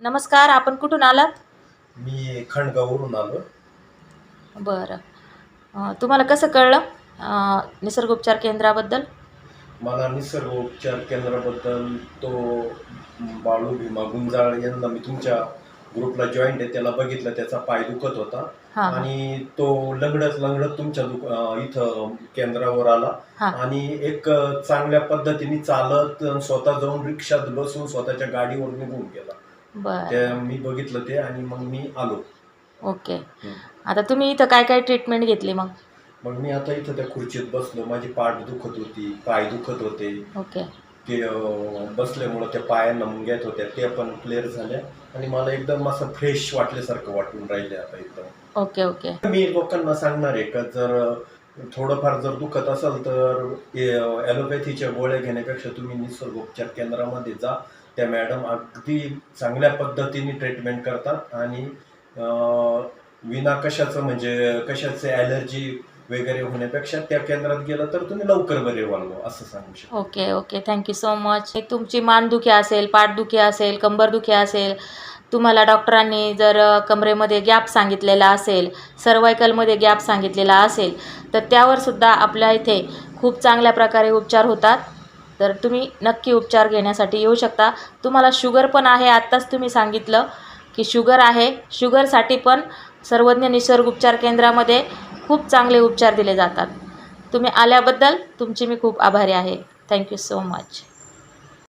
नमस्कार आपण कुठून आलात? मी खंडगाववरून आलो. बरं. तुम्हाला कसं कळलं निसर्गोपचार केंद्राबद्दल? मला निसर्ग उपचार केंद्राबद्दल तो बाळू भीमा गुंजाळ यांना मी तुमच्या ग्रुपला जॉईंट आहे त्याला बघितलं त्याचा पाय दुखत होता. आणि तो लंगडत लंगडत तुमच्या दुक इथं केंद्रावर आला. आणि एक चांगल्या पद्धतीने चालत स्वतः जाऊन रिक्षात बसून स्वतःच्या गाडीवर निघून गेला. बरं. मी बघितलं ते आणि मग मी आलो. ओके. हं. आता तुम्ही इथं काय काय ट्रीटमेंट घेतली मग? मग मी आता इथं त्या खुर्चीत बसलो. माझी पाठ दुखत होती पाय दुखत होते. ओके. ते अं, बसल्यामुळं त्या पायांना मुंग्यात होत्या. ते पण क्लिअर झाल्या आणि मला एकदम असं फ्रेश वाटल्यासारखं वाटून राहिले आता एकदम. Okay okay. मी लोकांना सांगणार आहे का जर थोडंफार जर दुखत असेल तर ॲलोपॅथीच्या गोळ्या घेण्यापेक्षा तुम्ही निसर्गोपचार केंद्रामध्ये जा. त्या मॅडम अगदी चांगल्या पद्धतीने ट्रीटमेंट करतात आणि विना कशाचं म्हणजे कशाचे ॲलर्जी वगैरे होण्यापेक्षा त्या केंद्रात गेलं तर तुम्ही लवकर बरे व्हाल असं सांगू शकतो. Okay okay. Thank you so much तुमची मानदुखी असेल पाठदुखी असेल कंबरदुखी असेल तुम्हाला डॉक्टरांनी जर कमरेमध्ये गॅप सांगितलेला असेल सर्वायकलमध्ये गॅप सांगितलेला असेल तर त्यावर सुद्धा आपल्या इथे खूप चांगल्या प्रकारे उपचार होतात. तर तुम्ही नक्की उपचार घेण्यासाठी येऊ शकता. तुम्हाला शुगर पण आहे आत्ताच तुम्ही सांगितलं की शुगर आहे. शुगरसाठी पण सर्वज्ञ निसर्ग उपचार केंद्रामध्ये खूप चांगले उपचार दिले जातात. तुम्ही आल्याबद्दल तुमची मी खूप आभारी आहे. Thank you so much